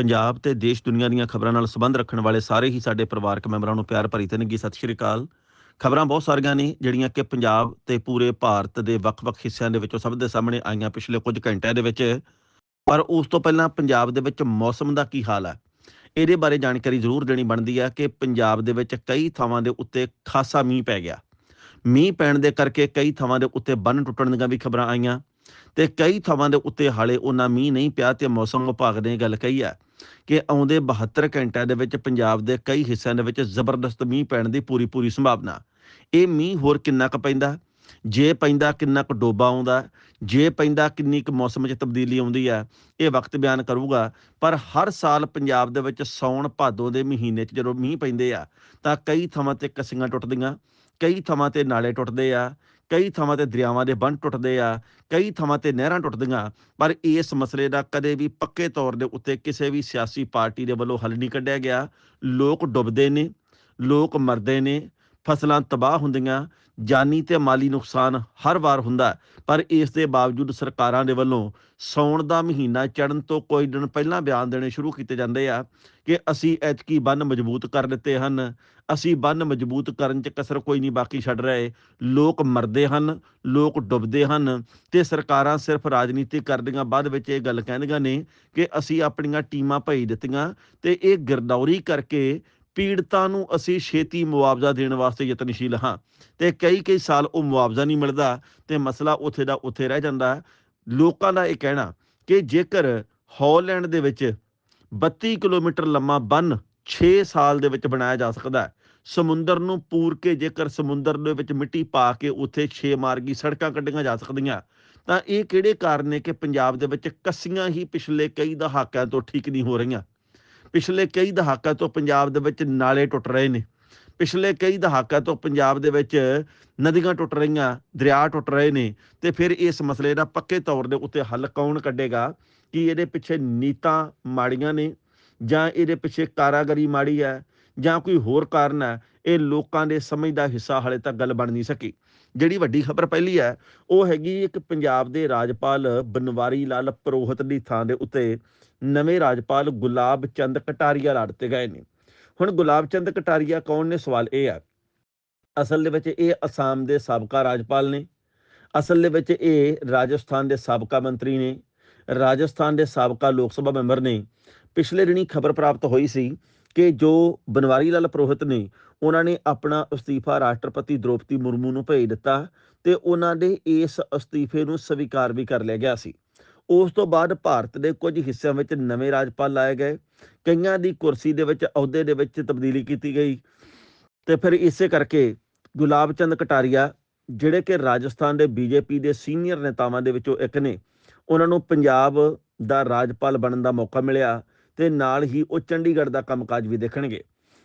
ਪੰਜਾਬ ਤੇ ਦੇਸ਼ ਦੁਨੀਆ ਦੀਆਂ ਖਬਰਾਂ ਨਾਲ ਸੰਬੰਧ ਰੱਖਣ ਵਾਲੇ ਸਾਰੇ ਹੀ ਸਾਡੇ ਪਰਿਵਾਰਕ ਮੈਂਬਰਾਂ ਨੂੰ ਪਿਆਰ ਭਰੀ ਤਨਗੀ। ਸਤਿ ਸ਼੍ਰੀ ਅਕਾਲ। ਖਬਰਾਂ ਬਹੁਤ ਸਾਰੀਆਂ ਨੇ, ਜਿਹੜੀਆਂ ਕਿ ਪੰਜਾਬ ਤੇ ਪੂਰੇ ਭਾਰਤ ਦੇ ਵੱਖ-ਵੱਖ ਹਿੱਸਿਆਂ ਦੇ ਵਿੱਚੋਂ ਸਭ ਦੇ ਸਾਹਮਣੇ ਆਈਆਂ ਪਿਛਲੇ ਕੁਝ ਘੰਟਿਆਂ ਦੇ ਵਿੱਚ। ਪਰ ਉਸ ਤੋਂ ਪਹਿਲਾਂ ਪੰਜਾਬ ਦੇ ਵਿੱਚ ਮੌਸਮ ਦਾ ਕੀ ਹਾਲ ਹੈ? ਇਹਦੇ ਬਾਰੇ ਜਾਣਕਾਰੀ ਜ਼ਰੂਰ ਦੇਣੀ ਬਣਦੀ ਹੈ ਕਿ ਪੰਜਾਬ ਦੇ ਵਿੱਚ ਕਈ ਥਾਵਾਂ ਦੇ ਉੱਤੇ ਖਾਸਾ ਮੀਂਹ ਪੈ ਗਿਆ। ਮੀਂਹ ਪੈਣ ਦੇ ਕਰਕੇ ਕਈ ਥਾਵਾਂ ਦੇ ਉੱਤੇ ਬੰਨ ਟੁੱਟਣ ਦੀਆਂ ਵੀ ਖਬਰਾਂ ਆਈਆਂ। ਤੇ ਕਈ ਥਾਵਾਂ ਦੇ ਉੱਤੇ ਹਾਲੇ ਉਹਨਾਂ ਮੀਂਹ ਨਹੀਂ ਪਿਆ ਤੇ ਮੌਸਮ ਵਿਭਾਗ ਨੇ ਇਹ ਗੱਲ ਕਹੀ ਹੈ ਕਿ ਆਉਂਦੇ 72 ਘੰਟਿਆਂ ਦੇ ਵਿੱਚ ਪੰਜਾਬ ਦੇ ਕਈ ਹਿੱਸਿਆਂ ਦੇ ਵਿੱਚ ਜ਼ਬਰਦਸਤ ਮੀਂਹ ਪੈਣ ਦੀ ਪੂਰੀ ਪੂਰੀ ਸੰਭਾਵਨਾ। ਇਹ ਮੀਂਹ ਹੋਰ ਕਿੰਨਾ ਕੁ ਪੈਂਦਾ? ਜੇ ਪੈਂਦਾ, ਕਿੰਨਾ ਕੁ ਡੋਬਾ ਆਉਂਦਾ? ਜੇ ਪੈਂਦਾ, ਕਿੰਨੀ ਕੁ ਮੌਸਮ 'ਚ ਤਬਦੀਲੀ ਆਉਂਦੀ ਹੈ? ਇਹ ਵਕਤ ਬਿਆਨ ਕਰੂਗਾ, ਪਰ ਹਰ ਸਾਲ ਪੰਜਾਬ ਦੇ ਵਿੱਚ ਸੌਣ ਭਾਦੋ ਦੇ ਮਹੀਨੇ 'ਚ ਜਦੋਂ ਮੀਂਹ ਪੈਂਦੇ ਆ, ਤਾਂ ਕਈ ਥਾਵਾਂ ਤੇ ਕੱਸੀਆਂ ਟੁੱਟਦੀਆਂ, ਕਈ ਥਾਵਾਂ ਤੇ ਨਾਲੇ ਟੁੱਟਦੇ ਆ ਕਈ ਥਾਵਾਂ ਤੇ ਦਰਿਆਵਾਂ ਦੇ ਬੰਨ ਟੁੱਟਦੇ ਆ, ਕਈ ਥਾਵਾਂ ਤੇ ਨਹਿਰਾਂ ਟੁੱਟਦੀਆਂ, ਪਰ ਇਸ ਮਸਲੇ ਦਾ ਕਦੇ ਵੀ ਪੱਕੇ ਤੌਰ ਦੇ ਉੱਤੇ ਕਿਸੇ ਵੀ ਸਿਆਸੀ ਪਾਰਟੀ ਦੇ ਵੱਲੋਂ ਹੱਲ ਨਹੀਂ ਕੱਢਿਆ ਗਿਆ। ਲੋਕ ਡੁੱਬਦੇ ਨੇ, ਲੋਕ ਮਰਦੇ ਨੇ, ਫਸਲਾਂ ਤਬਾਹ ਹੁੰਦੀਆਂ, ਜਾਨੀ ਤੇ ਮਾਲੀ ਨੁਕਸਾਨ ਹਰ ਵਾਰ ਹੁੰਦਾ, ਪਰ ਇਸ ਦੇ ਬਾਵਜੂਦ ਸਰਕਾਰਾਂ ਦੇ ਵੱਲੋਂ ਸੌਣ ਦਾ ਮਹੀਨਾ ਚੜਨ ਤੋਂ ਕੋਈ ਦਿਨ ਪਹਿਲਾਂ ਬਿਆਨ ਦੇਣੇ ਸ਼ੁਰੂ ਕੀਤੇ ਜਾਂਦੇ ਆ ਕਿ ਅਸੀਂ ਐਤਕੀ ਬੰਨ ਮਜ਼ਬੂਤ ਕਰ ਦਿੱਤੇ ਹਨ। ਅਸੀਂ ਬੰਨ ਮਜ਼ਬੂਤ ਕਰਨ 'ਚ ਕਸਰ ਕੋਈ ਨਹੀਂ, ਬਾਕੀ ਛੱਡ ਰਹੇ। ਲੋਕ ਮਰਦੇ ਹਨ, ਲੋਕ ਡੁੱਬਦੇ ਹਨ ਤੇ ਸਰਕਾਰਾਂ ਸਿਰਫ ਰਾਜਨੀਤੀ ਕਰਦੀਆਂ, ਬਾਅਦ ਵਿੱਚ ਇਹ ਗੱਲ ਕਹਿੰਦੀਆਂ ਨੇ ਕਿ ਅਸੀਂ ਆਪਣੀਆਂ ਟੀਮਾਂ ਭੇਜ ਦਿੱਤੀਆਂ ਤੇ ਇਹ ਗਿਰਦੌਰੀ ਕਰਕੇ ਪੀੜਤਾਂ ਨੂੰ ਅਸੀਂ ਛੇਤੀ ਮੁਆਵਜ਼ਾ ਦੇਣ ਵਾਸਤੇ ਯਤਨਸ਼ੀਲ ਹਾਂ। ਤੇ ਕਈ ਕਈ ਸਾਲ ਉਹ ਮੁਆਵਜ਼ਾ ਨਹੀਂ ਮਿਲਦਾ ਤੇ ਮਸਲਾ ਉੱਥੇ ਦਾ ਉੱਥੇ ਰਹਿ ਜਾਂਦਾ। ਲੋਕਾਂ ਦਾ ਇਹ ਕਹਿਣਾ ਕਿ ਜੇਕਰ ਹਾਲੈਂਡ ਦੇ ਵਿੱਚ 32 ਕਿਲੋਮੀਟਰ ਲੰਮਾ ਬੰਨ 6 ਸਾਲ ਦੇ ਵਿੱਚ ਬਣਾਇਆ ਜਾ ਸਕਦਾ ਹੈ ਸਮੁੰਦਰ ਨੂੰ ਪੂਰ ਕੇ ਜੇਕਰ ਸਮੁੰਦਰ ਦੇ ਵਿੱਚ ਮਿੱਟੀ ਪਾ ਕੇ ਉੱਥੇ 6 ਮਾਰਗੀ ਸੜਕਾਂ ਕੱਢੀਆਂ ਜਾ ਸਕਦੀਆਂ। ਤਾਂ ਇਹ ਕਿਹੜੇ ਕਾਰਨ ਨੇ ਕਿ ਪੰਜਾਬ ਦੇ ਵਿੱਚ ਕੱਸੀਆਂ ਹੀ ਪਿਛਲੇ ਕਈ ਦਹਾਕਿਆਂ ਤੋਂ ਠੀਕ ਨਹੀਂ ਹੋ ਰਹੀਆਂ? ਪਿਛਲੇ ਕਈ ਦਹਾਕਿਆਂ ਤੋਂ ਪੰਜਾਬ ਦੇ ਵਿੱਚ ਨਾਲੇ ਟੁੱਟ ਰਹੇ ਨੇ। ਪਿਛਲੇ ਕਈ ਦਹਾਕਿਆਂ ਤੋਂ ਪੰਜਾਬ ਦੇ ਵਿੱਚ ਨਦੀਆਂ ਟੁੱਟ ਰਹੀਆਂ, ਦਰਿਆ ਟੁੱਟ ਰਹੇ ਨੇ ਤੇ ਫਿਰ ਇਸ ਮਸਲੇ ਦਾ ਪੱਕੇ ਤੌਰ ਦੇ ਉੱਤੇ ਹੱਲ ਕੌਣ ਕੱਢੇਗਾ? ਕਿ ਇਹਦੇ ਪਿੱਛੇ ਨੀਤਾਂ ਮਾੜੀਆਂ ਨੇ ਜਾਂ ਇਹਦੇ ਪਿੱਛੇ ਕਾਰਾਗਰੀ ਮਾੜੀ ਹੈ? ਜਾਂ ਕੋਈ ਹੋਰ ਕਾਰਨ ਹੈ, ਇਹ ਲੋਕਾਂ ਦੇ ਸਮਝ ਦਾ ਹਿੱਸਾ ਹਾਲੇ ਤੱਕ ਗੱਲ ਬਣ ਨਹੀਂ ਸਕੀ। ਜਿਹੜੀ ਵੱਡੀ ਖਬਰ ਪਹਿਲੀ ਹੈ, ਉਹ ਹੈਗੀ ਇੱਕ ਪੰਜਾਬ ਦੇ ਰਾਜਪਾਲ ਬਨਵਾਰੀ ਲਾਲ ਪ੍ਰੋਹਤ ਦੀ ਥਾਂ ਦੇ ਉੱਤੇ ਨਵੇਂ ਰਾਜਪਾਲ ਗੁਲਾਬ ਚੰਦ ਕਟਾਰੀਆ ਲੜ ਤੇ ਗਏ ਨੇ। ਹੁਣ ਗੁਲਾਬ ਚੰਦ ਕਟਾਰੀਆ ਕੌਣ ਨੇ? ਸਵਾਲ ਇਹ ਹੈ, ਅਸਲ ਦੇ ਵਿੱਚ ਇਹ ਅਸਾਮ ਦੇ ਸਾਬਕਾ ਰਾਜਪਾਲ ਨੇ, ਅਸਲ ਦੇ ਵਿੱਚ ਇਹ ਰਾਜਸਥਾਨ ਦੇ ਸਾਬਕਾ ਮੰਤਰੀ ਨੇ, ਰਾਜਸਥਾਨ ਦੇ ਸਾਬਕਾ ਲੋਕ ਸਭਾ ਮੈਂਬਰ ਨੇ। ਪਿਛਲੇ ਦਿਨੀ ਖਬਰ ਪ੍ਰਾਪਤ ਹੋਈ ਸੀ ਕਿ ਜੋ ਬਨਵਾਰੀ ਲਾਲ ਪ੍ਰੋਹਿਤ ਨੇ, ਉਹਨਾਂ ਨੇ ਆਪਣਾ ਅਸਤੀਫਾ ਰਾਸ਼ਟਰਪਤੀ ਦ੍ਰੋਪਦੀ ਮੁਰਮੂ ਨੂੰ ਭੇਜ ਦਿੱਤਾ ਤੇ ਉਹਨਾਂ ਦੇ ਇਸ ਅਸਤੀਫੇ ਨੂੰ ਸਵੀਕਾਰ ਵੀ ਕਰ ਲਿਆ ਗਿਆ ਸੀ। ਉਸ ਤੋਂ ਬਾਅਦ ਭਾਰਤ ਦੇ ਕੁਝ ਹਿੱਸਿਆਂ ਵਿੱਚ ਨਵੇਂ ਰਾਜਪਾਲ ਲਾਏ ਗਏ। ਕਈਆਂ ਦੀ ਕੁਰਸੀ ਦੇ ਵਿੱਚ, ਅਹੁਦੇ ਦੇ ਵਿੱਚ ਤਬਦੀਲੀ ਕੀਤੀ ਗਈ। ਤੇ ਫਿਰ ਇਸੇ ਕਰਕੇ ਗੁਲਾਬ ਚੰਦ ਕਟਾਰੀਆ, ਜਿਹੜੇ ਕਿ ਰਾਜਸਥਾਨ ਦੇ ਬੀਜੇਪੀ ਦੇ ਸੀਨੀਅਰ ਨੇਤਾਵਾਂ ਦੇ ਵਿੱਚੋਂ ਇੱਕ ਨੇ, ਉਹਨਾਂ ਨੂੰ ਪੰਜਾਬ ਦਾ ਰਾਜਪਾਲ ਬਣਨ ਦਾ ਮੌਕਾ ਮਿਲਿਆ। ਤੇ ਨਾਲ ਹੀ ਉਹ ਚੰਡੀਗੜ੍ਹ ਦਾ ਕੰਮਕਾਜ ਵੀ ਦੇਖਣਗੇ।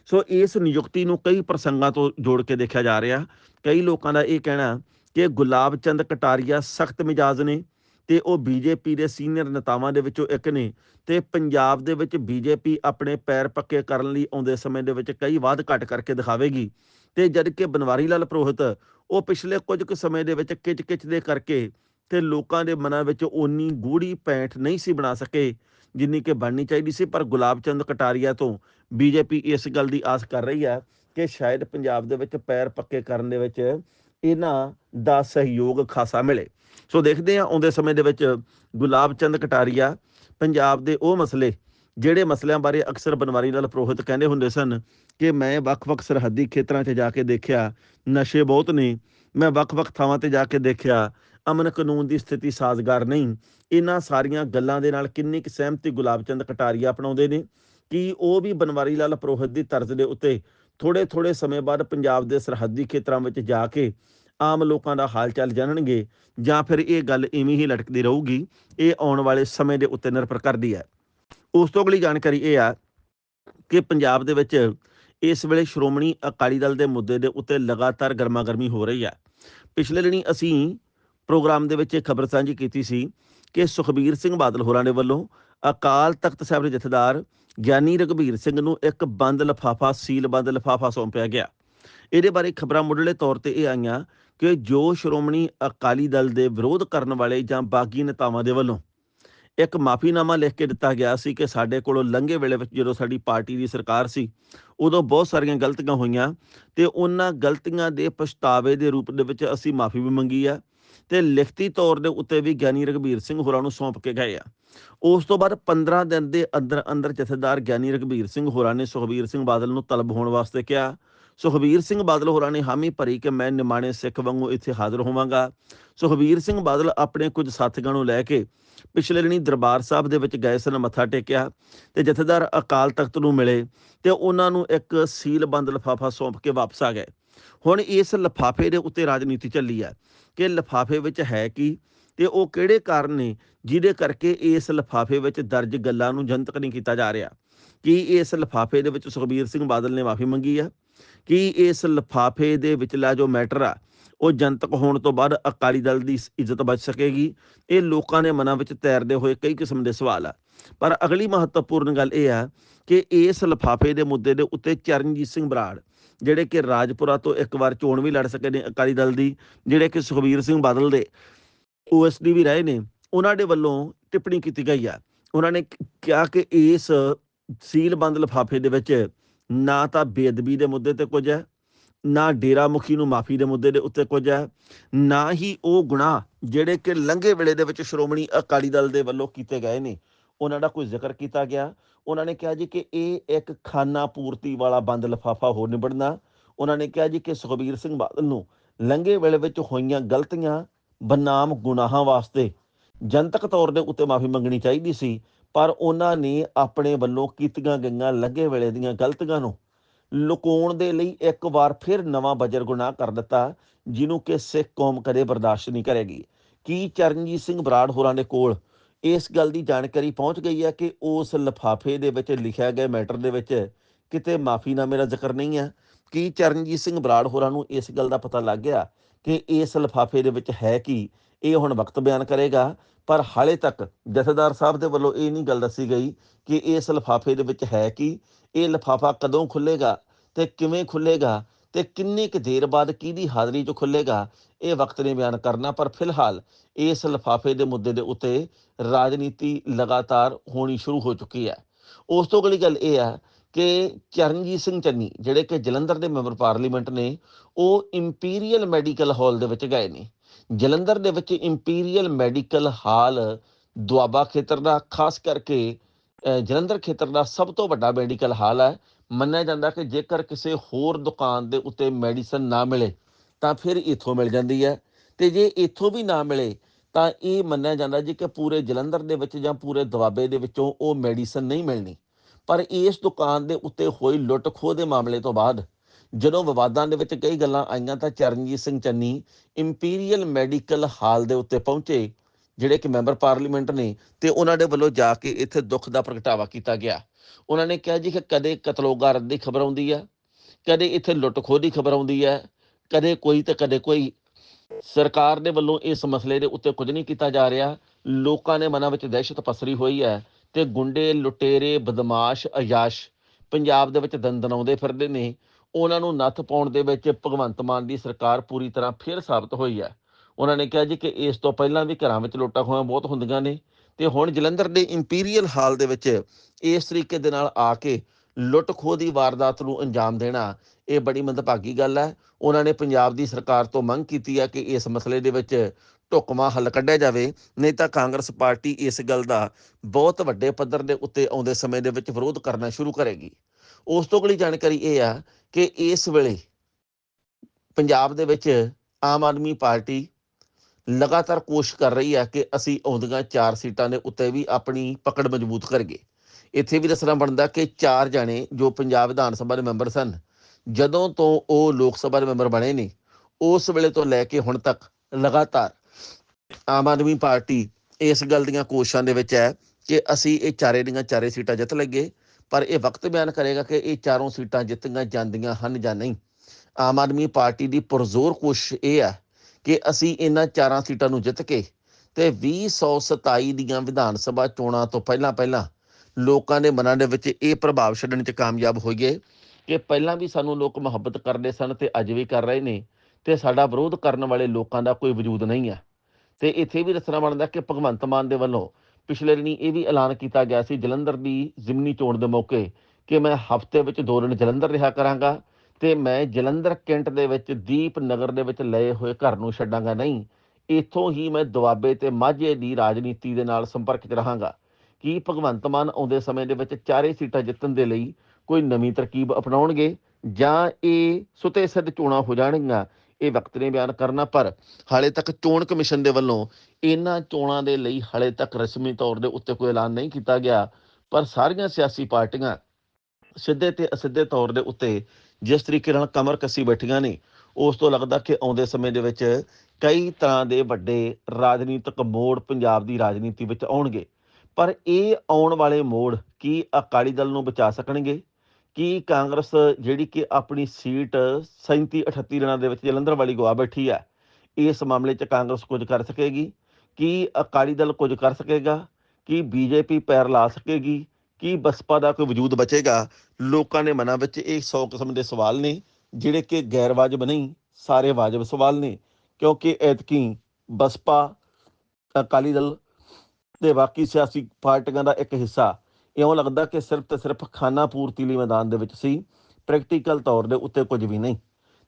ਸੋ ਇਸ ਨਿਯੁਕਤੀ ਨੂੰ ਕਈ ਪ੍ਰਸੰਗਾਂ ਤੋਂ ਜੋੜ ਕੇ ਦੇਖਿਆ ਜਾ ਰਿਹਾ। ਕਈ ਲੋਕਾਂ ਦਾ ਇਹ ਕਹਿਣਾ ਕਿ ਗੁਲਾਬ ਚੰਦ ਕਟਾਰੀਆ ਸਖਤ ਮਿਜਾਜ਼ ਨੇ ਤੇ ਉਹ ਬੀਜੇਪੀ ਦੇ ਸੀਨੀਅਰ ਨੇਤਾਵਾਂ ਦੇ ਵਿੱਚੋਂ ਇੱਕ ਨੇ ਤੇ ਪੰਜਾਬ ਦੇ ਵਿੱਚ ਬੀਜੇਪੀ ਆਪਣੇ ਪੈਰ ਪੱਕੇ ਕਰਨ ਲਈ ਆਉਂਦੇ ਸਮੇਂ ਦੇ ਵਿੱਚ ਕਈ ਵਾਅਦ ਘਟ ਕਰਕੇ ਦਿਖਾਵੇਗੀ। ਤੇ ਜਦ ਕਿ ਬਨਵਾਰੀ ਲਾਲ ਪ੍ਰੋਹਿਤ ਉਹ ਪਿਛਲੇ ਕੁਝ ਕੁ ਸਮੇਂ ਦੇ ਵਿੱਚ ਕਿਚ-ਕਿਚ ਦੇ ਕਰਕੇ ਤੇ ਲੋਕਾਂ ਦੇ ਮਨਾਂ ਵਿੱਚ ਓਨੀ ਗੂੜੀ ਪੈਂਠ ਨਹੀਂ ਸੀ ਬਣਾ ਸਕੇ। ਜਿੰਨੀ ਕਿ ਬਣਨੀ ਚਾਹੀਦੀ ਸੀ, ਪਰ ਗੁਲਾਬ ਚੰਦ ਕਟਾਰੀਆ ਤੋਂ ਬੀਜੇਪੀ ਇਸ ਗੱਲ ਦੀ ਆਸ ਕਰ ਰਹੀ ਹੈ ਕਿ ਸ਼ਾਇਦ ਪੰਜਾਬ ਦੇ ਵਿੱਚ ਪੈਰ ਪੱਕੇ ਕਰਨ ਦੇ ਵਿੱਚ ਇਹਨਾਂ ਦਾ ਸਹਿਯੋਗ ਖਾਸਾ ਮਿਲੇ। ਸੋ ਦੇਖਦੇ ਹਾਂ ਆਉਂਦੇ ਸਮੇਂ ਦੇ ਵਿੱਚ ਗੁਲਾਬ ਚੰਦ ਕਟਾਰੀਆ ਪੰਜਾਬ ਦੇ ਉਹ ਮਸਲੇ, ਜਿਹੜੇ ਮਸਲਿਆਂ ਬਾਰੇ ਅਕਸਰ ਬਨਵਾਰੀ ਲਾਲ ਪ੍ਰੋਹਿਤ ਕਹਿੰਦੇ ਹੁੰਦੇ ਸਨ ਕਿ ਮੈਂ ਵੱਖ-ਵੱਖ ਸਰਹੱਦੀ ਖੇਤਰਾਂ 'ਚ ਜਾ ਕੇ ਦੇਖਿਆ, ਨਸ਼ੇ ਬਹੁਤ ਨੇ। ਮੈਂ ਵੱਖ-ਵੱਖ ਥਾਵਾਂ ਤੇ ਜਾ ਕੇ ਦੇਖਿਆ, ਅਮਨ ਕਾਨੂੰਨ ਦੀ ਸਥਿਤੀ ਸਾਜ਼ਗਾਰ ਨਹੀਂ। ਇਹਨਾਂ ਸਾਰੀਆਂ ਗੱਲਾਂ ਦੇ ਨਾਲ ਕਿੰਨੀ ਕੁ ਸਹਿਮਤੀ ਗੁਲਾਬ ਚੰਦ ਕਟਾਰੀਆ ਅਪਣਾਉਂਦੇ ਨੇ, ਕਿ ਉਹ ਵੀ ਬਨਵਾਰੀ ਲਾਲ ਪ੍ਰੋਹਿਤ ਦੀ ਤਰਜ਼ ਦੇ ਉੱਤੇ ਥੋੜੇ ਥੋੜੇ ਸਮੇਂ ਬਾਅਦ ਪੰਜਾਬ ਦੇ ਸਰਹੱਦੀ ਖੇਤਰਾਂ ਵਿੱਚ ਜਾ ਕੇ ਆਮ ਲੋਕਾਂ ਦਾ ਹਾਲ ਚਾਲ ਜਾਣਨਗੇ ਜਾਂ ਫਿਰ ਇਹ ਗੱਲ ਇਵੇਂ ਹੀ ਲਟਕਦੀ ਰਹੂਗੀ, ਇਹ ਆਉਣ ਵਾਲੇ ਸਮੇਂ ਦੇ ਉੱਤੇ ਨਿਰਭਰ ਕਰਦੀ ਹੈ। ਉਸ ਤੋਂ ਅਗਲੀ ਜਾਣਕਾਰੀ ਇਹ ਆ ਕਿ ਪੰਜਾਬ ਦੇ ਵਿੱਚ ਇਸ ਵੇਲੇ ਸ਼੍ਰੋਮਣੀ ਅਕਾਲੀ ਦਲ ਦੇ ਮੁੱਦੇ ਦੇ ਉੱਤੇ ਲਗਾਤਾਰ ਗਰਮਾ-ਗਰਮੀ ਹੋ ਰਹੀ ਹੈ। ਪਿਛਲੇ ਦਿਨੀ ਅਸੀਂ ਪ੍ਰੋਗਰਾਮ ਦੇ ਵਿੱਚ ਇਹ ਖਬਰ ਸਾਂਝੀ ਕੀਤੀ ਸੀ ਕਿ ਸੁਖਬੀਰ ਸਿੰਘ ਬਾਦਲ ਹੋਰਾਂ ਦੇ ਵੱਲੋਂ ਅਕਾਲ ਤਖਤ ਸਾਹਿਬ ਦੇ ਜਥੇਦਾਰ ਗਿਆਨੀ ਰਘਬੀਰ ਸਿੰਘ ਨੂੰ ਇੱਕ ਬੰਦ ਲਫਾਫਾ, ਸੀਲ ਬੰਦ ਲਫਾਫਾ ਸੌਂਪਿਆ ਗਿਆ। ਇਹਦੇ ਬਾਰੇ ਖਬਰਾਂ ਮੁੱਢਲੇ ਤੌਰ ਤੇ ਇਹ ਆਈਆਂ ਕਿ ਜੋ ਸ਼੍ਰੋਮਣੀ ਅਕਾਲੀ ਦਲ ਦੇ ਵਿਰੋਧ ਕਰਨ ਵਾਲੇ ਜਾਂ ਬਾਗੀ ਨੇਤਾਵਾਂ ਦੇ ਵੱਲੋਂ ਇੱਕ ਮਾਫੀਨਾਮਾ ਲਿਖ ਕੇ ਦਿੱਤਾ ਗਿਆ ਸੀ ਕਿ ਸਾਡੇ ਕੋਲੋਂ ਲੰਘੇ ਵੇਲੇ ਵਿੱਚ ਜਦੋਂ ਸਾਡੀ ਪਾਰਟੀ ਦੀ ਸਰਕਾਰ ਸੀ, ਉਦੋਂ ਬਹੁਤ ਸਾਰੀਆਂ ਗਲਤੀਆਂ ਹੋਈਆਂ ਤੇ ਉਹਨਾਂ ਗਲਤੀਆਂ ਦੇ ਪਛਤਾਵੇ ਦੇ ਰੂਪ ਦੇ ਵਿੱਚ ਅਸੀਂ ਮਾਫੀ ਵੀ ਮੰਗੀ ਆ। ਤੇ ਲਿਖਤੀ ਤੌਰ ਦੇ ਉੱਤੇ ਵੀ ਗਿਆਨੀ ਰਘਬੀਰ ਸਿੰਘ ਹੋਰਾਂ ਨੂੰ ਸੌਂਪ ਕੇ ਗਏ ਆ। ਉਸ ਤੋਂ ਬਾਅਦ 15 ਦਿਨ ਦੇ ਅੰਦਰ ਅੰਦਰ ਜਥੇਦਾਰ ਗਿਆਨੀ ਰਘਬੀਰ ਸਿੰਘ ਹੋਰਾਂ ਨੇ ਸੁਖਬੀਰ ਸਿੰਘ ਬਾਦਲ ਨੂੰ ਤਲਬ ਹੋਣ ਵਾਸਤੇ ਕਿਹਾ। ਸੁਖਬੀਰ ਸਿੰਘ ਬਾਦਲ ਹੋਰਾਂ ਨੇ ਹਾਮੀ ਭਰੀ ਕਿ ਮੈਂ ਨਿਮਾਣੇ ਸਿੱਖ ਵਾਂਗੂ ਇੱਥੇ ਹਾਜ਼ਰ ਹੋਵਾਂਗਾ। ਸੁਖਬੀਰ ਸਿੰਘ ਬਾਦਲ ਆਪਣੇ ਕੁਝ ਸਾਥੀਆਂ ਨੂੰ ਲੈ ਕੇ ਪਿਛਲੇ ਦਿਨੀ ਦਰਬਾਰ ਸਾਹਿਬ ਦੇ ਵਿੱਚ ਗਏ ਸਨ, ਮੱਥਾ ਟੇਕਿਆ ਤੇ ਜਥੇਦਾਰ ਅਕਾਲ ਤਖਤ ਨੂੰ ਮਿਲੇ ਤੇ ਉਹਨਾਂ ਨੂੰ ਇੱਕ ਸੀਲਬੰਦ ਲਫਾਫਾ ਸੌਂਪ ਕੇ ਵਾਪਸ ਆ ਗਏ। ਹੁਣ ਇਸ ਲਫਾਫੇ ਦੇ ਉੱਤੇ ਰਾਜਨੀਤੀ ਚੱਲੀ ਹੈ ਕਿ ਲਫਾਫੇ ਵਿੱਚ ਹੈ ਕੀ ਤੇ ਉਹ ਕਿਹੜੇ ਕਾਰਨ ਨੇ ਜਿਹਦੇ ਕਰਕੇ ਇਸ ਲਫਾਫੇ ਵਿੱਚ ਦਰਜ ਗੱਲਾਂ ਨੂੰ ਜਨਤਕ ਨਹੀਂ ਕੀਤਾ ਜਾ ਰਿਹਾ? ਕੀ ਇਸ ਲਫਾਫੇ ਦੇ ਵਿੱਚ ਸੁਖਬੀਰ ਸਿੰਘ ਬਾਦਲ ਨੇ ਮਾਫੀ ਮੰਗੀ ਹੈ? ਕੀ ਇਸ ਲਫਾਫੇ ਦੇ ਵਿਚਲਾ ਜੋ ਮੈਟਰ ਆ, ਉਹ ਜਨਤਕ ਹੋਣ ਤੋਂ ਬਾਅਦ ਅਕਾਲੀ ਦਲ ਦੀ ਇੱਜ਼ਤ ਬਚ ਸਕੇਗੀ। ਇਹ ਲੋਕਾਂ ਦੇ ਮਨਾਂ ਵਿੱਚ ਤੈਰਦੇ ਹੋਏ ਕਈ ਕਿਸਮ ਦੇ ਸਵਾਲ ਆ। ਪਰ ਅਗਲੀ ਮਹੱਤਵਪੂਰਨ ਗੱਲ ਇਹ ਆ ਕਿ ਇਸ ਲਫਾਫੇ ਦੇ ਮੁੱਦੇ ਦੇ ਉੱਤੇ ਚਰਨਜੀਤ ਸਿੰਘ ਬਰਾੜ, ਜਿਹੜੇ ਕਿ ਰਾਜਪੁਰਾ ਤੋਂ ਇੱਕ ਵਾਰ ਚੋਣ ਵੀ ਲੜ ਸਕੇ ਨੇ ਅਕਾਲੀ ਦਲ ਦੀ, ਜਿਹੜੇ ਕਿ ਸੁਖਬੀਰ ਸਿੰਘ ਬਾਦਲ ਦੇ ਓਐਸਡੀ ਵੀ ਰਹੇ ਨੇ, ਉਹਨਾਂ ਦੇ ਵੱਲੋਂ ਟਿੱਪਣੀ ਕੀਤੀ ਗਈ ਆ। ਉਹਨਾਂ ਨੇ ਕਿਹਾ ਕਿ ਇਸ ਸੀਲਬੰਦ ਲਫਾਫੇ ਦੇ ਵਿੱਚ ਨਾ ਤਾਂ ਬੇਅਦਬੀ ਦੇ ਮੁੱਦੇ ਤੇ ਕੁਝ ਹੈ, ਨਾ ਡੇਰਾ ਮੁਖੀ ਨੂੰ ਮਾਫੀ ਦੇ ਮੁੱਦੇ ਦੇ ਉੱਤੇ ਕੁਝ ਹੈ, ਨਾ ਹੀ ਉਹ ਗੁਨਾਹ ਜਿਹੜੇ ਕਿ ਲੰਘੇ ਵੇਲੇ ਦੇ ਵਿੱਚ ਸ਼੍ਰੋਮਣੀ ਅਕਾਲੀ ਦਲ ਦੇ ਵੱਲੋਂ ਕੀਤੇ ਗਏ ਨੇ। ਉਹਨਾਂ ਦਾ ਕੋਈ ਜ਼ਿਕਰ ਕੀਤਾ ਗਿਆ। ਉਹਨਾਂ ਨੇ ਕਿਹਾ ਜੀ ਕਿ ਇਹ ਇੱਕ ਖਾਨਾ ਪੂਰਤੀ ਵਾਲਾ ਬੰਦ ਲਫਾਫਾ ਹੋਰ ਨਿਬੜਨਾ। ਉਹਨਾਂ ਨੇ ਕਿਹਾ ਜੀ ਕਿ ਸੁਖਬੀਰ ਸਿੰਘ ਬਾਦਲ ਨੂੰ ਲੰਘੇ ਵੇਲੇ ਵਿੱਚ ਹੋਈਆਂ ਗਲਤੀਆਂ ਬਨਾਮ ਗੁਨਾਹਾਂ ਵਾਸਤੇ ਜਨਤਕ ਤੌਰ ਦੇ ਉੱਤੇ ਮਾਫੀ ਮੰਗਣੀ ਚਾਹੀਦੀ ਸੀ। ਪਰ ਉਹਨਾਂ ਨੇ ਆਪਣੇ ਵੱਲੋਂ ਕੀਤੀਆਂ ਗਈਆਂ ਲੱਗੇ ਵੇਲੇ ਦੀਆਂ ਗਲਤੀਆਂ ਨੂੰ ਲੁਕਾਉਣ ਦੇ ਲਈ ਇੱਕ ਵਾਰ ਫਿਰ ਨਵਾਂ ਬਜਰ ਗੁਨਾਹ ਕਰ ਦਿੱਤਾ, ਜਿਹਨੂੰ ਕਿ ਸਿੱਖ ਕੌਮ ਕਦੇ ਬਰਦਾਸ਼ਤ ਨਹੀਂ ਕਰੇਗੀ। ਕੀ ਚਰਨਜੀਤ ਸਿੰਘ ਬਰਾੜ ਹੋਰਾਂ ਦੇ ਕੋਲ ਇਸ ਗੱਲ ਦੀ ਜਾਣਕਾਰੀ ਪਹੁੰਚ ਗਈ ਹੈ ਕਿ ਉਸ ਲਫਾਫੇ ਦੇ ਵਿੱਚ ਲਿਖਿਆ ਗਿਆ ਮੈਟਰ ਦੇ ਵਿੱਚ ਕਿਤੇ ਮਾਫੀਨਾਮੇ ਦਾ ਜ਼ਿਕਰ ਨਹੀਂ ਹੈ? ਕੀ ਚਰਨਜੀਤ ਸਿੰਘ ਬਰਾੜ ਹੋਰਾਂ ਨੂੰ ਇਸ ਗੱਲ ਦਾ ਪਤਾ ਲੱਗ ਗਿਆ ਕਿ ਇਸ ਲਫਾਫੇ ਦੇ ਵਿੱਚ ਹੈ ਕੀ? ਇਹ ਹੁਣ ਵਕਤ ਬਿਆਨ ਕਰੇਗਾ। ਪਰ ਹਾਲੇ ਤੱਕ ਜਥੇਦਾਰ ਸਾਹਿਬ ਦੇ ਵੱਲੋਂ ਇਹ ਨਹੀਂ ਗੱਲ ਦੱਸੀ ਗਈ ਕਿ ਇਸ ਲਫਾਫੇ ਦੇ ਵਿੱਚ ਹੈ ਕੀ, ਇਹ ਲਫਾਫਾ ਕਦੋਂ ਖੁੱਲੇਗਾ ਤੇ ਕਿਵੇਂ ਖੁੱਲੇਗਾ ਤੇ ਕਿੰਨੀ ਕੁ ਦੇਰ ਬਾਅਦ ਕਿਹਦੀ ਹਾਜ਼ਰੀ 'ਚ ਖੁੱਲੇਗਾ ਇਹ ਵਕਤ ਨੇ ਬਿਆਨ ਕਰਨਾ, ਪਰ ਫਿਲਹਾਲ ਇਸ ਲਫਾਫੇ ਦੇ ਮੁੱਦੇ ਦੇ ਉੱਤੇ ਰਾਜਨੀਤੀ ਲਗਾਤਾਰ ਹੋਣੀ ਸ਼ੁਰੂ ਹੋ ਚੁੱਕੀ ਹੈ। ਉਸ ਤੋਂ ਅਗਲੀ ਗੱਲ ਇਹ ਹੈ ਕਿ ਚਰਨਜੀਤ ਸਿੰਘ ਚੰਨੀ ਜਿਹੜੇ ਕਿ ਜਲੰਧਰ ਦੇ ਮੈਂਬਰ ਪਾਰਲੀਮੈਂਟ ਨੇ, ਉਹ ਇੰਪੀਰੀਅਲ ਮੈਡੀਕਲ ਹਾਲ ਦੇ ਵਿੱਚ ਗਏ ਨੇ। ਜਲੰਧਰ ਦੇ ਵਿੱਚ ਇੰਪੀਰੀਅਲ ਮੈਡੀਕਲ ਹਾਲ ਦੁਆਬਾ ਖੇਤਰ ਦਾ, ਖਾਸ ਕਰਕੇ ਜਲੰਧਰ ਖੇਤਰ ਦਾ ਸਭ ਤੋਂ ਵੱਡਾ ਮੈਡੀਕਲ ਹਾਲ ਹੈ। ਮੰਨਿਆ ਜਾਂਦਾ ਕਿ ਜੇਕਰ ਕਿਸੇ ਹੋਰ ਦੁਕਾਨ ਦੇ ਉੱਤੇ ਮੈਡੀਸਨ ਨਾ ਮਿਲੇ, ਤਾਂ ਫਿਰ ਇੱਥੋਂ ਮਿਲ ਜਾਂਦੀ ਹੈ। ਤੇ ਜੇ ਇੱਥੋਂ ਵੀ ਨਾ ਮਿਲੇ, ਤਾਂ ਇਹ ਮੰਨਿਆ ਜਾਂਦਾ ਜੀ ਕਿ ਪੂਰੇ ਜਲੰਧਰ ਦੇ ਵਿੱਚ ਜਾਂ ਪੂਰੇ ਦੁਆਬੇ ਦੇ ਵਿੱਚੋਂ ਉਹ ਮੈਡੀਸਨ ਨਹੀਂ ਮਿਲਣੀ। ਪਰ ਇਸ ਦੁਕਾਨ ਦੇ ਉੱਤੇ ਹੋਈ ਲੁੱਟ ਖੋਹ ਦੇ ਮਾਮਲੇ ਤੋਂ ਬਾਅਦ ਜਦੋਂ ਵਿਵਾਦਾਂ ਦੇ ਵਿੱਚ ਕਈ ਗੱਲਾਂ ਆਈਆਂ ਤਾਂ Charanjit Singh Channi imperial medical hall ਦੇ ਉੱਤੇ ਪਹੁੰਚੇ, ਜਿਹੜੇ ਕਿ ਮੈਂਬਰ ਪਾਰਲੀਮੈਂਟ ਨੇ ਤੇ ਉਹਨਾਂ ਦੇ ਵੱਲੋਂ ਜਾ ਕੇ ਇੱਥੇ ਦੁੱਖ ਦਾ ਪ੍ਰਗਟਾਵਾ ਕੀਤਾ ਗਿਆ। ਉਹਨਾਂ ਨੇ ਕਿਹਾ ਜੀ ਕਿ ਕਦੇ ਕਤਲੋਗਾਰਤ ਦੀ ਖਬਰ ਆਉਂਦੀ ਹੈ, ਕਦੇ ਇੱਥੇ ਲੁੱਟ ਖੋਹ ਦੀ ਖਬਰ ਆਉਂਦੀ ਹੈ, ਕਦੇ ਕੋਈ ਤੇ ਕਦੇ ਕੋਈ। ਸਰਕਾਰ ਦੇ ਵੱਲੋਂ ਇਸ ਮਸਲੇ ਦੇ ਉੱਤੇ ਕੁਝ ਨਹੀਂ ਕੀਤਾ ਜਾ ਰਿਹਾ। ਲੋਕਾਂ ਦੇ ਮਨਾਂ ਵਿੱਚ ਦਹਿਸ਼ਤ ਪਸਰੀ ਹੋਈ ਹੈ। ਤੇ ਗੁੰਡੇ, ਲੁਟੇਰੇ, ਬਦਮਾਸ਼, ਅਯਾਸ਼ ਪੰਜਾਬ ਦੇ ਵਿੱਚ ਦੰਦਨਾਉਂਦੇ ਫਿਰਦੇ ਨੇ। ਉਹਨਾਂ ਨੂੰ ਨੱਥ ਪਾਉਣ ਦੇ ਵਿੱਚ ਭਗਵੰਤ ਮਾਨ ਦੀ ਸਰਕਾਰ ਪੂਰੀ ਤਰ੍ਹਾਂ ਫੇਰ ਸਾਬਤ ਹੋਈ ਹੈ। ਉਹਨਾਂ ਨੇ ਕਿਹਾ ਜੀ ਕਿ ਇਸ ਤੋਂ ਪਹਿਲਾਂ ਵੀ ਘਰਾਂ ਵਿੱਚ ਲੁੱਟਾਂ ਖੋਹਾਂ ਬਹੁਤ ਹੁੰਦੀਆਂ ਨੇ ਤੇ ਹੁਣ ਜਲੰਧਰ ਦੇ ਇੰਪੀਰੀਅਲ ਹਾਲ ਦੇ ਵਿੱਚ ਇਸ ਤਰੀਕੇ ਦੇ ਨਾਲ ਆ ਕੇ ਲੁੱਟ ਖੋਹ ਦੀ ਵਾਰਦਾਤ ਨੂੰ ਅੰਜਾਮ ਦੇਣਾ ਇਹ ਬੜੀ ਮੰਦਭਾਗੀ ਗੱਲ ਹੈ। ਉਹਨਾਂ ਨੇ ਪੰਜਾਬ ਦੀ ਸਰਕਾਰ ਤੋਂ ਮੰਗ ਕੀਤੀ ਹੈ ਕਿ ਇਸ ਮਸਲੇ ਦੇ ਵਿੱਚ ਢੁਕਵਾਂ ਹੱਲ ਕੱਢਿਆ ਜਾਵੇ, ਨਹੀਂ ਤਾਂ ਕਾਂਗਰਸ ਪਾਰਟੀ ਇਸ ਗੱਲ ਦਾ ਬਹੁਤ ਵੱਡੇ ਪੱਧਰ ਦੇ ਉੱਤੇ ਆਉਂਦੇ ਸਮੇਂ ਦੇ ਵਿੱਚ ਵਿਰੋਧ ਕਰਨਾ ਸ਼ੁਰੂ ਕਰੇਗੀ। ਉਸ ਤੋਂ ਅਗਲੀ ਜਾਣਕਾਰੀ ਇਹ ਆ ਕਿ ਇਸ ਵੇਲੇ ਪੰਜਾਬ ਦੇ ਵਿੱਚ ਆਮ ਆਦਮੀ ਪਾਰਟੀ ਲਗਾਤਾਰ ਕੋਸ਼ਿਸ਼ ਕਰ ਰਹੀ ਹੈ ਕਿ ਅਸੀਂ ਆਉਂਦੀਆਂ ਚਾਰ ਸੀਟਾਂ ਦੇ ਉੱਤੇ ਵੀ ਆਪਣੀ ਪਕੜ ਮਜ਼ਬੂਤ ਕਰੀਏ। ਇੱਥੇ ਵੀ ਦੱਸਣਾ ਬਣਦਾ ਕਿ ਚਾਰ ਜਾਣੇ ਜੋ ਪੰਜਾਬ ਵਿਧਾਨ ਸਭਾ ਦੇ ਮੈਂਬਰ ਸਨ, ਜਦੋਂ ਤੋਂ ਉਹ ਲੋਕ ਸਭਾ ਦੇ ਮੈਂਬਰ ਬਣੇ ਨੇ, ਉਸ ਵੇਲੇ ਤੋਂ ਲੈ ਕੇ ਹੁਣ ਤੱਕ ਲਗਾਤਾਰ ਆਮ ਆਦਮੀ ਪਾਰਟੀ ਇਸ ਗੱਲ ਦੀਆਂ ਕੋਸ਼ਿਸ਼ਾਂ ਦੇ ਵਿੱਚ ਹੈ ਕਿ ਅਸੀਂ ਇਹ ਚਾਰੇ ਦੀਆਂ ਚਾਰੇ ਸੀਟਾਂ ਜਿੱਤ ਲਈਏ, ਪਰ ਇਹ ਵਕਤ ਬਿਆਨ ਕਰੇਗਾ ਕਿ ਇਹ ਚਾਰੋਂ ਸੀਟਾਂ ਜਿੱਤੀਆਂ ਜਾਂਦੀਆਂ ਹਨ ਜਾਂ ਨਹੀਂ। ਆਮ ਆਦਮੀ ਪਾਰਟੀ ਦੀ ਪੁਰਜ਼ੋਰ ਕੋਸ਼ਿਸ਼ ਇਹ ਹੈ ਕਿ ਅਸੀਂ ਇਹਨਾਂ ਚਾਰਾਂ ਸੀਟਾਂ ਨੂੰ ਜਿੱਤ ਕੇ ਤੇ 2027 ਦੀਆਂ ਵਿਧਾਨ ਸਭਾ ਚੋਣਾਂ ਤੋਂ ਪਹਿਲਾਂ ਪਹਿਲਾਂ ਲੋਕਾਂ ਦੇ ਮਨਾਂ ਦੇ ਵਿੱਚ ਇਹ ਪ੍ਰਭਾਵ ਛੱਡਣ 'ਚ ਕਾਮਯਾਬ ਹੋਈਏ ਕਿ ਪਹਿਲਾਂ ਵੀ ਸਾਨੂੰ ਲੋਕ ਮੁਹੱਬਤ ਕਰਦੇ ਸਨ ਤੇ ਅੱਜ ਵੀ ਕਰ ਰਹੇ ਨੇ ਤੇ ਸਾਡਾ ਵਿਰੋਧ ਕਰਨ ਵਾਲੇ ਲੋਕਾਂ ਦਾ ਕੋਈ ਵਜੂਦ ਨਹੀਂ ਹੈ। ਤੇ ਇੱਥੇ ਵੀ ਦੱਸਣਾ ਬਣਦਾ ਕਿ ਭਗਵੰਤ ਮਾਨ ਦੇ ਵੱਲੋਂ ਪਿਛਲੇ ਦਿਨੀ ਇਹ ਵੀ ਐਲਾਨ ਕੀਤਾ ਗਿਆ ਸੀ ਜਲੰਧਰ ਦੀ ਜ਼ਿਮਨੀ ਚੋਣ ਦੇ ਮੌਕੇ ਕਿ ਮੈਂ ਹਫ਼ਤੇ ਵਿੱਚ ਦੋ ਦਿਨ ਜਲੰਧਰ ਰਿਹਾ ਕਰਾਂਗਾ ਤੇ ਮੈਂ ਜਲੰਧਰ ਕੈਂਟ ਦੇ ਵਿੱਚ ਦੀਪ ਨਗਰ ਦੇ ਵਿੱਚ ਲਏ ਹੋਏ ਘਰ ਨੂੰ ਛੱਡਾਂਗਾ ਨਹੀਂ, ਇੱਥੋਂ ਹੀ ਮੈਂ ਦੁਆਬੇ ਤੇ ਮਾਝੇ ਦੀ ਰਾਜਨੀਤੀ ਦੇ ਨਾਲ ਸੰਪਰਕ 'ਚ ਰਹਾਂਗਾ। ਕੀ ਭਗਵੰਤ ਮਾਨ ਆਉਂਦੇ ਸਮੇਂ ਦੇ ਵਿੱਚ ਚਾਰੇ ਸੀਟਾਂ ਜਿੱਤਣ ਦੇ ਲਈ ਕੋਈ ਨਵੀਂ ਤਰਕੀਬ ਅਪਣਾਉਣਗੇ ਜਾਂ ਇਹ ਸੁਤੇ ਸਿੱਧ ਚੋਣਾਂ ਹੋ ਜਾਣਗੀਆਂ? ਇਹ ਵਕਤ ਨੇ ਬਿਆਨ ਕਰਨਾ, ਪਰ ਹਾਲੇ ਤੱਕ ਚੋਣ ਕਮਿਸ਼ਨ ਦੇ ਵੱਲੋਂ ਇਹਨਾਂ ਚੋਣਾਂ ਦੇ ਲਈ ਹਾਲੇ ਤੱਕ ਰਸਮੀ ਤੌਰ ਦੇ ਉੱਤੇ ਕੋਈ ਐਲਾਨ ਨਹੀਂ ਕੀਤਾ ਗਿਆ, ਪਰ ਸਾਰੀਆਂ ਸਿਆਸੀ ਪਾਰਟੀਆਂ ਸਿੱਧੇ ਤੇ ਅਸਿੱਧੇ ਤੌਰ ਦੇ ਉੱਤੇ ਜਿਸ ਤਰੀਕੇ ਨਾਲ ਕਮਰ ਕੱਸੀ ਬੈਠੀਆਂ ਨੇ, ਉਸ ਤੋਂ ਲੱਗਦਾ ਕਿ ਆਉਂਦੇ ਸਮੇਂ ਦੇ ਵਿੱਚ ਕਈ ਤਰ੍ਹਾਂ ਦੇ ਵੱਡੇ ਰਾਜਨੀਤਿਕ ਮੋੜ ਪੰਜਾਬ ਦੀ ਰਾਜਨੀਤੀ ਵਿੱਚ ਆਉਣਗੇ। ਪਰ ਇਹ ਆਉਣ ਵਾਲੇ ਮੋੜ ਕੀ ਅਕਾਲੀ ਦਲ ਨੂੰ ਬਚਾ ਸਕਣਗੇ? ਕੀ ਕਾਂਗਰਸ ਜਿਹੜੀ ਕਿ ਆਪਣੀ ਸੀਟ 37 38 ਦਿਨਾਂ ਦੇ ਵਿੱਚ ਜਲੰਧਰ ਵਾਲੀ ਗਵਾ ਬੈਠੀ ਹੈ ਇਸ ਮਾਮਲੇ 'ਚ ਕਾਂਗਰਸ ਕੁਝ ਕਰ ਸਕੇਗੀ? ਕੀ ਅਕਾਲੀ ਦਲ ਕੁਝ ਕਰ ਸਕੇਗਾ? ਕੀ ਬੀਜੇਪੀ ਪੈਰ ਲਾ ਸਕੇਗੀ? ਕੀ ਬਸਪਾ ਦਾ ਕੋਈ ਵਜੂਦ ਬਚੇਗਾ? ਲੋਕਾਂ ਦੇ ਮਨਾਂ ਵਿੱਚ ਇਹ 100 ਕਿਸਮ ਦੇ ਸਵਾਲ ਨੇ, ਜਿਹੜੇ ਕਿ ਗੈਰ ਵਾਜਬ ਨਹੀਂ, ਸਾਰੇ ਵਾਜਬ ਸਵਾਲ ਨੇ, ਕਿਉਂਕਿ ਐਤਕੀ ਬਸਪਾ ਅਕਾਲੀ ਦਲ ਤੇ ਬਾਕੀ ਸਿਆਸੀ ਪਾਰਟੀਆਂ ਦਾ ਇੱਕ ਹਿੱਸਾ ਇਉਂ ਲੱਗਦਾ ਕਿ ਸਿਰਫ ਤੇ ਸਿਰਫ ਖਾਨਾ ਪੂਰਤੀ ਲਈ ਮੈਦਾਨ ਦੇ ਵਿੱਚ ਸੀ ਪ੍ਰੈਕਟੀਕਲ ਤੌਰ ਦੇ ਉੱਤੇ ਕੁਝ ਵੀ ਨਹੀਂ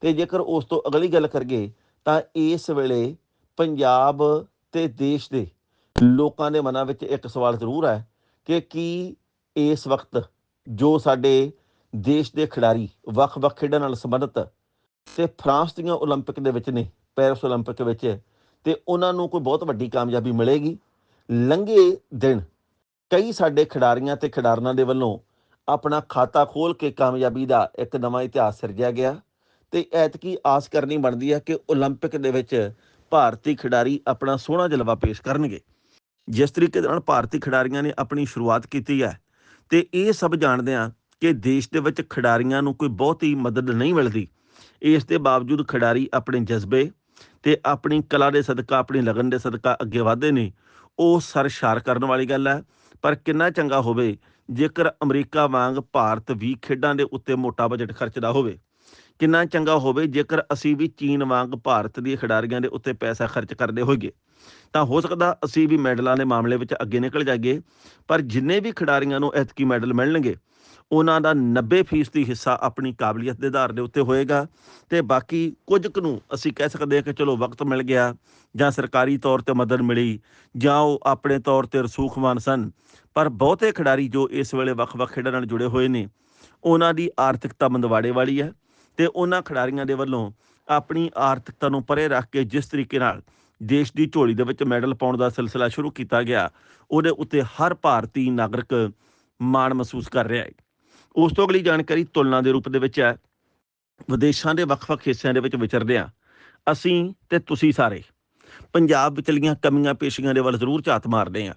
ਤੇ ਜੇਕਰ ਉਸ ਤੋਂ ਅਗਲੀ ਗੱਲ ਕਰੀਏ ਤਾਂ ਇਸ ਵੇਲੇ ਪੰਜਾਬ ਤੇ ਦੇਸ਼ ਦੇ ਲੋਕਾਂ ਦੇ ਮਨਾਂ ਵਿੱਚ ਇੱਕ ਸਵਾਲ ਜ਼ਰੂਰ ਹੈ ਕਿ ਕੀ ਇਸ ਵਕਤ ਜੋ ਸਾਡੇ ਦੇਸ਼ ਦੇ ਖਿਡਾਰੀ ਵੱਖ-ਵੱਖ ਖੇਡਾਂ ਨਾਲ ਸੰਬੰਧਿਤ ਤੇ ਫਰਾਂਸ ਦੀਆਂ 올림픽 ਦੇ ਵਿੱਚ ਨੇ ਪੈਰਿਸ 올림픽 ਵਿੱਚ ਤੇ ਉਹਨਾਂ ਨੂੰ ਕੋਈ ਬਹੁਤ ਵੱਡੀ ਕਾਮਯਾਬੀ ਮਿਲੇਗੀ ਲੰਘੇ ਦਿਨ ਕਈ ਸਾਡੇ ਖਿਡਾਰੀਆਂ ਤੇ ਖਿਡਾਰਨਾਂ ਦੇ ਵੱਲੋਂ ਆਪਣਾ ਖਾਤਾ ਖੋਲ ਕੇ ਕਾਮਯਾਬੀ ਦਾ ਇੱਕ ਨਵਾਂ ਇਤਿਹਾਸ ਸਿਰਜਿਆ ਗਿਆ ਤੇ ਐਤਕੀ ਆਸ ਕਰਨੀ ਬਣਦੀ ਹੈ ਕਿ 올림픽 ਦੇ ਵਿੱਚ ਭਾਰਤੀ ਖਿਡਾਰੀ ਆਪਣਾ ਸੋਹਣਾ ਜਲਵਾ ਪੇਸ਼ ਕਰਨਗੇ ਜਿਸ ਤਰੀਕੇ ਦੇ ਨਾਲ ਭਾਰਤੀ ਖਿਡਾਰੀਆਂ ਨੇ ਆਪਣੀ ਸ਼ੁਰੂਆਤ ਕੀਤੀ ਹੈ ਤੇ ਇਹ ਸਭ ਜਾਣਦੇ ਆ ਕਿ ਦੇਸ਼ ਦੇ ਵਿੱਚ ਖਿਡਾਰੀਆਂ ਨੂੰ ਕੋਈ ਬਹੁਤੀ ਮਦਦ ਨਹੀਂ ਮਿਲਦੀ ਇਸ ਦੇ ਬਾਵਜੂਦ ਖਿਡਾਰੀ ਆਪਣੇ ਜਜ਼ਬੇ ਤੇ ਆਪਣੀ ਕਲਾ ਦੇ ਸਦਕਾ ਆਪਣੀ ਲਗਨ ਦੇ ਸਦਕਾ ਅੱਗੇ ਵਧਦੇ ਨੇ ਉਹ ਸਰਸ਼ਾਰ ਕਰਨ ਵਾਲੀ ਗੱਲ ਹੈ ਪਰ ਕਿੰਨਾ ਚੰਗਾ ਹੋਵੇ ਜੇਕਰ ਅਮਰੀਕਾ ਵਾਂਗ ਭਾਰਤ ਵੀ ਖੇਡਾਂ ਦੇ ਉੱਤੇ ਮੋਟਾ ਬਜਟ ਖਰਚਦਾ ਹੋਵੇ? ਕਿੰਨਾ ਚੰਗਾ ਹੋਵੇ ਜੇਕਰ ਅਸੀਂ ਵੀ ਚੀਨ ਵਾਂਗ ਭਾਰਤ ਦੇ ਖਿਡਾਰੀਆਂ ਦੇ ਉੱਤੇ ਪੈਸਾ ਖਰਚ ਕਰਦੇ ਹੋਈਏ? ਤਾਂ ਹੋ ਸਕਦਾ ਅਸੀਂ ਵੀ ਮੈਡਲਾਂ ਦੇ ਮਾਮਲੇ ਵਿੱਚ ਅੱਗੇ ਨਿਕਲ ਜਾਈਏ, ਪਰ ਜਿੰਨੇ ਵੀ ਖਿਡਾਰੀਆਂ ਨੂੰ ਐਤਕੀ ਮੈਡਲ ਮਿਲਣਗੇ ਉਹਨਾਂ ਦਾ 90% ਹਿੱਸਾ ਆਪਣੀ ਕਾਬਲੀਅਤ ਦੇ ਆਧਾਰ ਦੇ ਉੱਤੇ ਹੋਏਗਾ ਤੇ ਬਾਕੀ ਕੁਝ ਕੁ ਨੂੰ ਅਸੀਂ ਕਹਿ ਸਕਦੇ ਹਾਂ ਕਿ ਚਲੋ ਵਕਤ ਮਿਲ ਗਿਆ ਜਾਂ ਸਰਕਾਰੀ ਤੌਰ ਤੇ ਮਦਦ ਮਿਲੀ ਜਾਂ ਉਹ ਆਪਣੇ ਤੌਰ ਤੇ ਰਸੂਖਵਾਨ ਸਨ, ਪਰ ਬਹੁਤੇ ਖਿਡਾਰੀ ਜੋ ਇਸ ਵੇਲੇ ਵੱਖ-ਵੱਖ ਖੇਡਾਂ ਨਾਲ ਜੁੜੇ ਹੋਏ ਨੇ, ਉਹਨਾਂ ਦੀ ਆਰਥਿਕਤਾ ਮੰਦਵਾੜੇ ਵਾਲੀ ਹੈ ਤੇ ਉਹਨਾਂ ਖਿਡਾਰੀਆਂ ਦੇ ਵੱਲੋਂ ਆਪਣੀ ਆਰਥਿਕਤਾ ਨੂੰ ਪਰੇ ਰੱਖ ਕੇ ਜਿਸ ਤਰੀਕੇ ਨਾਲ ਦੇਸ਼ ਦੀ ਝੋਲੀ ਦੇ ਵਿੱਚ ਮੈਡਲ ਪਾਉਣ ਦਾ ਸਿਲਸਿਲਾ ਸ਼ੁਰੂ ਕੀਤਾ ਗਿਆ, ਉਹਦੇ ਉੱਤੇ ਹਰ ਭਾਰਤੀ ਨਾਗਰਿਕ ਮਾਣ ਮਹਿਸੂਸ ਕਰ ਰਿਹਾ ਹੈ। ਉਸ ਤੋਂ ਅਗਲੀ ਜਾਣਕਾਰੀ ਤੁਲਨਾ ਦੇ ਰੂਪ ਦੇ ਵਿੱਚ ਹੈ। ਵਿਦੇਸ਼ਾਂ ਦੇ ਵੱਖ-ਵੱਖ ਹਿੱਸਿਆਂ ਦੇ ਵਿੱਚ ਵਿਚਰਦੇ ਆ ਅਸੀਂ ਤੇ ਤੁਸੀਂ ਸਾਰੇ ਪੰਜਾਬ ਵਿਚਲੀਆਂ ਕਮੀਆਂ ਪੇਸ਼ੀਆਂ ਦੇ ਵੱਲ ਜ਼ਰੂਰ ਝਾਤ ਮਾਰਦੇ ਆ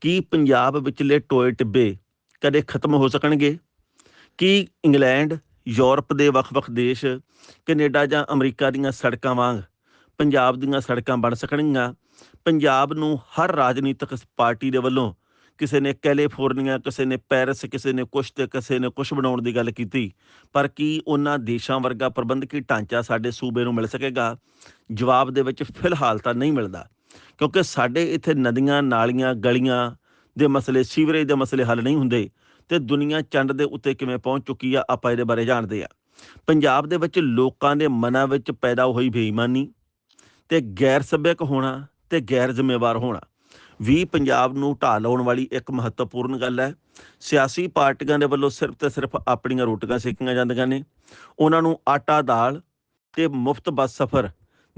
ਕੀ ਪੰਜਾਬ ਵਿਚਲੇ ਟੋਏ ਟਿੱਬੇ ਕਦੇ ਖਤਮ ਹੋ ਸਕਣਗੇ? ਕੀ ਇੰਗਲੈਂਡ, ਯੂਰਪ ਦੇ ਵੱਖ-ਵੱਖ ਦੇਸ਼, ਕੈਨੇਡਾ ਜਾਂ ਅਮਰੀਕਾ ਦੀਆਂ ਸੜਕਾਂ ਵਾਂਗ ਪੰਜਾਬ ਦੀਆਂ ਸੜਕਾਂ ਬਣ ਸਕਣਗੀਆਂ? ਪੰਜਾਬ ਨੂੰ ਹਰ ਰਾਜਨੀਤਿਕ ਪਾਰਟੀ ਦੇ ਵੱਲੋਂ ਕਿਸੇ ਨੇ ਕੈਲੀਫੋਰਨੀਆ, ਕਿਸੇ ਨੇ ਪੈਰਿਸ, ਕਿਸੇ ਨੇ ਕੁਛ ਤੇ ਕਿਸੇ ਨੇ ਕੁਛ ਬਣਾਉਣ ਦੀ ਗੱਲ ਕੀਤੀ। ਪਰ ਕੀ ਉਹਨਾਂ ਦੇਸ਼ਾਂ ਵਰਗਾ ਪ੍ਰਬੰਧਕੀ ਢਾਂਚਾ ਸਾਡੇ ਸੂਬੇ ਨੂੰ ਮਿਲ ਸਕੇਗਾ? ਜਵਾਬ ਦੇ ਵਿੱਚ ਫਿਲਹਾਲ ਤਾਂ ਨਹੀਂ ਮਿਲਦਾ। ਕਿਉਂਕਿ ਸਾਡੇ ਇੱਥੇ ਨਦੀਆਂ, ਨਾਲੀਆਂ, ਗਲੀਆਂ ਦੇ ਮਸਲੇ, ਸੀਵਰੇਜ ਦੇ ਮਸਲੇ ਹੱਲ ਨਹੀਂ ਹੁੰਦੇ ਤੇ ਦੁਨੀਆ ਚੰਡ ਦੇ ਉੱਤੇ ਕਿਵੇਂ ਪਹੁੰਚ ਚੁੱਕੀ ਆ, ਆਪਾਂ ਇਹਦੇ ਬਾਰੇ ਜਾਣਦੇ ਆ। ਪੰਜਾਬ ਦੇ ਵਿੱਚ ਲੋਕਾਂ ਦੇ ਮਨਾਂ ਵਿੱਚ ਪੈਦਾ ਹੋਈ ਬੇਈਮਾਨੀ ਤੇ ਗੈਰ ਸੱਭਿਅਕ ਹੋਣਾ ਤੇ ਗੈਰ ਜ਼ਿੰਮੇਵਾਰ ਹੋਣਾ। ਵੀ ਪੰਜਾਬ ਨੂੰ ਢਾਹ ਲਾਉਣ ਵਾਲੀ ਇੱਕ ਮਹੱਤਵਪੂਰਨ ਗੱਲ ਹੈ। ਸਿਆਸੀ ਪਾਰਟੀਆਂ ਦੇ ਵੱਲੋਂ ਸਿਰਫ ਤੇ ਸਿਰਫ ਆਪਣੀਆਂ ਰੋਟੀਆਂ ਸੇਕੀਆਂ ਜਾਂਦੀਆਂ ਨੇ। ਉਹਨਾਂ ਨੂੰ ਆਟਾ, ਦਾਲ ਤੇ ਮੁਫਤ ਬੱਸ ਸਫ਼ਰ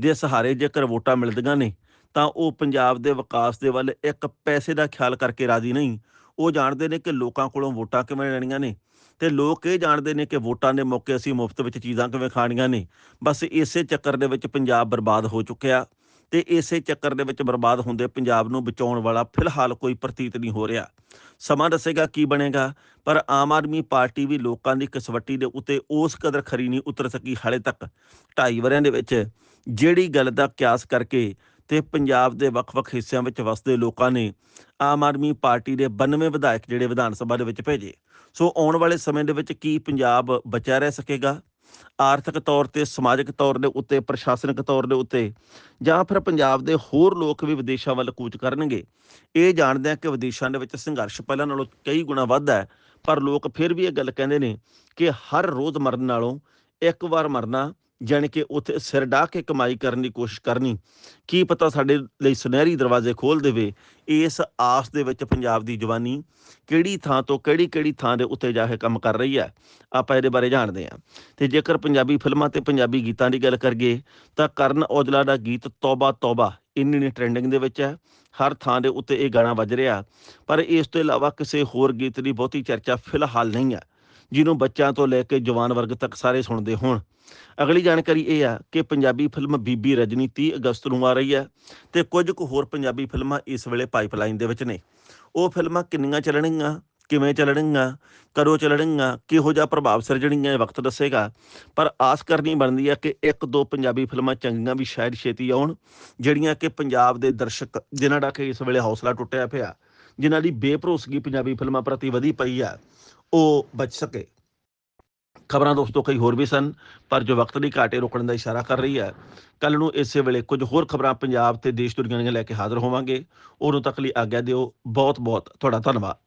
ਦੇ ਸਹਾਰੇ ਜੇਕਰ ਵੋਟਾਂ ਮਿਲਦੀਆਂ ਨੇ, ਤਾਂ ਉਹ ਪੰਜਾਬ ਦੇ ਵਿਕਾਸ ਦੇ ਵੱਲ ਇੱਕ ਪੈਸੇ ਦਾ ਖਿਆਲ ਕਰਕੇ ਰਾਜ਼ੀ ਨਹੀਂ। ਉਹ ਜਾਣਦੇ ਨੇ ਕਿ ਲੋਕਾਂ ਕੋਲੋਂ ਵੋਟਾਂ ਕਿਵੇਂ ਲੈਣੀਆਂ ਨੇ ਤੇ ਲੋਕ ਇਹ ਜਾਣਦੇ ਨੇ ਕਿ ਵੋਟਾਂ ਦੇ ਮੌਕੇ ਅਸੀਂ ਮੁਫਤ ਵਿੱਚ ਚੀਜ਼ਾਂ ਕਿਵੇਂ ਖਾਣੀਆਂ ਨੇ। ਬਸ ਇਸੇ ਚੱਕਰ ਦੇ ਵਿੱਚ ਪੰਜਾਬ ਬਰਬਾਦ ਹੋ ਚੁੱਕਿਆ। ਤੇ ਇਸੇ ਚੱਕਰ ਦੇ ਵਿੱਚ ਬਰਬਾਦ ਹੁੰਦੇ ਪੰਜਾਬ ਨੂੰ ਬਚਾਉਣ ਵਾਲਾ ਫਿਲਹਾਲ ਕੋਈ ਪ੍ਰਤੀਤ ਨਹੀਂ ਹੋ ਰਿਹਾ। ਸਮਾਂ ਦੱਸੇਗਾ ਕੀ ਬਣੇਗਾ, ਪਰ ਆਮ ਆਦਮੀ ਪਾਰਟੀ ਵੀ ਲੋਕਾਂ ਦੀ ਕਸਵੱਟੀ ਦੇ ਉੱਤੇ ਉਸ ਕਦਰ ਖਰੀ ਨਹੀਂ ਉਤਰ ਸਕੀ ਹਾਲੇ ਤੱਕ। ਢਾਈ ਵਰਿਆਂ ਦੇ ਵਿੱਚ ਜਿਹੜੀ ਗੱਲ ਦਾ ਕਿਆਸ ਕਰਕੇ ਤੇ ਪੰਜਾਬ ਦੇ ਵੱਖ-ਵੱਖ ਹਿੱਸਿਆਂ ਵਿੱਚ ਵਸਦੇ ਲੋਕਾਂ ਨੇ ਆਮ ਆਦਮੀ ਪਾਰਟੀ ਦੇ 92 ਵਿਧਾਇਕ ਜਿਹੜੇ ਵਿਧਾਨ ਸਭਾ ਦੇ ਵਿੱਚ ਭੇਜੇ। ਸੋ ਆਉਣ ਵਾਲੇ ਸਮੇਂ ਦੇ ਵਿੱਚ ਕੀ ਪੰਜਾਬ ਬਚਿਆ ਰਹਿ ਸਕੇਗਾ? ਆਰਥਿਕ ਤੌਰ ਤੇ, ਸਮਾਜਿਕ ਤੌਰ ਦੇ ਉੱਤੇ, ਪ੍ਰਸ਼ਾਸਨਿਕ ਤੌਰ ਦੇ ਉੱਤੇ ਜਾਂ ਫਿਰ ਪੰਜਾਬ ਦੇ ਹੋਰ ਲੋਕ ਵੀ ਵਿਦੇਸ਼ਾਂ ਵੱਲ ਕੂਚ ਕਰਨਗੇ। ਇਹ ਜਾਣਦੇ ਆ ਕਿ ਵਿਦੇਸ਼ਾਂ ਦੇ ਵਿੱਚ ਸੰਘਰਸ਼ ਪਹਿਲਾਂ ਨਾਲੋਂ ਕਈ ਗੁਣਾ ਵੱਧ ਹੈ, ਪਰ ਲੋਕ ਫਿਰ ਵੀ ਇਹ ਗੱਲ ਕਹਿੰਦੇ ਨੇ ਕਿ ਹਰ ਰੋਜ਼ ਮਰਨ ਨਾਲੋਂ ਇੱਕ ਵਾਰ ਮਰਨਾ ਜਾਣੀ ਕਿ ਉੱਥੇ ਸਿਰ ਢਾਹ ਕੇ ਕਮਾਈ ਕਰਨ ਦੀ ਕੋਸ਼ਿਸ਼ ਕਰਨੀ, ਕੀ ਪਤਾ ਸਾਡੇ ਲਈ ਸੁਨਹਿਰੀ ਦਰਵਾਜ਼ੇ ਖੋਲ ਦੇਵੇ, ਇਸ ਆਸ ਦੇ ਵਿੱਚ ਪੰਜਾਬ ਦੀ ਜਵਾਨੀ ਕਿਹੜੀ ਥਾਂ ਤੋਂ ਕਿਹੜੀ ਕਿਹੜੀ ਥਾਂ ਦੇ ਉੱਤੇ ਜਾ ਕੇ ਕੰਮ ਕਰ ਰਹੀ ਹੈ, ਆਪਾਂ ਇਹਦੇ ਬਾਰੇ ਜਾਣਦੇ ਹਾਂ। ਤੇ ਜੇਕਰ ਪੰਜਾਬੀ ਫਿਲਮਾਂ ਤੇ ਪੰਜਾਬੀ ਗੀਤਾਂ ਦੀ ਗੱਲ ਕਰੀਏ, ਤਾਂ ਕਰਨ ਔਜਲਾ ਦਾ ਗੀਤ ਤੌਬਾ ਤੌਬਾ ਇੰਨੀ ਨੇ ਟ੍ਰੈਂਡਿੰਗ ਦੇ ਵਿੱਚ ਹੈ, ਹਰ ਥਾਂ ਦੇ ਉੱਤੇ ਇਹ ਗਾਣਾ ਵੱਜ ਰਿਹਾ, ਪਰ ਇਸ ਤੋਂ ਇਲਾਵਾ ਕਿਸੇ ਹੋਰ ਗੀਤ ਦੀ ਬਹੁਤੀ ਚਰਚਾ ਫਿਲਹਾਲ ਨਹੀਂ ਹੈ, ਜਿਹਨੂੰ ਬੱਚਿਆਂ ਤੋਂ ਲੈ ਕੇ ਜਵਾਨ ਵਰਗ ਤੱਕ ਸਾਰੇ ਸੁਣਦੇ ਹੋਣ। ਅਗਲੀ ਜਾਣਕਾਰੀ ਇਹ ਆ ਕਿ ਪੰਜਾਬੀ ਫਿਲਮ ਬੀਬੀ ਰਜਨੀ 30 ਅਗਸਤ ਨੂੰ ਆ ਰਹੀ ਹੈ ਤੇ ਕੁਝ ਕੁ ਹੋਰ ਪੰਜਾਬੀ ਫਿਲਮਾਂ ਇਸ ਵੇਲੇ ਪਾਈਪਲਾਈਨ ਦੇ ਵਿੱਚ ਨੇ। ਉਹ ਫਿਲਮਾਂ ਕਿੰਨੀਆਂ ਚੱਲਣਗੀਆਂ, ਕਿਵੇਂ ਚੱਲਣਗੀਆਂ, ਕਦੋਂ ਚੱਲਣਗੀਆਂ, ਕਿਹੋ ਜਿਹਾ ਪ੍ਰਭਾਵ ਸਿਰਜਣਗੀਆਂ ਵਕਤ ਦੱਸੇਗਾ। ਪਰ ਆਸ ਕਰਨੀ ਬਣਦੀ ਹੈ ਕਿ ਇੱਕ ਦੋ ਪੰਜਾਬੀ ਫਿਲਮਾਂ ਚੰਗੀਆਂ ਵੀ ਸ਼ਾਇਦ ਛੇਤੀ ਆਉਣ, ਜਿਹੜੀਆਂ ਕਿ ਪੰਜਾਬ ਦੇ ਦਰਸ਼ਕ, ਜਿਨ੍ਹਾਂ ਦਾ ਕਿ ਇਸ ਵੇਲੇ ਹੌਸਲਾ ਟੁੱਟਿਆ ਪਿਆ, ਜਿਨ੍ਹਾਂ ਦੀ ਬੇਭਰੋਸਗੀ ਪੰਜਾਬੀ ਫਿਲਮਾਂ ਪ੍ਰਤੀ ਵਧੀ ਪਈ ਆ, ਉਹ ਬਚ ਸਕੇ। ਖਬਰਾਂ ਦੋਸਤੋ, ਕਈ ਹੋਰ ਵੀ ਸਨ, ਪਰ ਜੋ ਵਕਤ ਦੀ ਘਾਟੇ ਰੋਕਣ ਦਾ ਇਸ਼ਾਰਾ ਕਰ ਰਹੀ ਹੈ। ਕੱਲ ਨੂੰ ਇਸੇ ਵੇਲੇ ਕੁਝ ਹੋਰ ਖਬਰਾਂ ਪੰਜਾਬ ਤੇ ਦੇਸ਼ ਦੁਨੀਆ ਦੀਆਂ ਲੈ ਕੇ ਹਾਜ਼ਰ ਹੋਵਾਂਗੇ। ਉਦੋਂ ਤੱਕ ਲਈ ਆਗਿਆ ਦਿਓ। ਬਹੁਤ ਬਹੁਤ ਤੁਹਾਡਾ ਧੰਨਵਾਦ।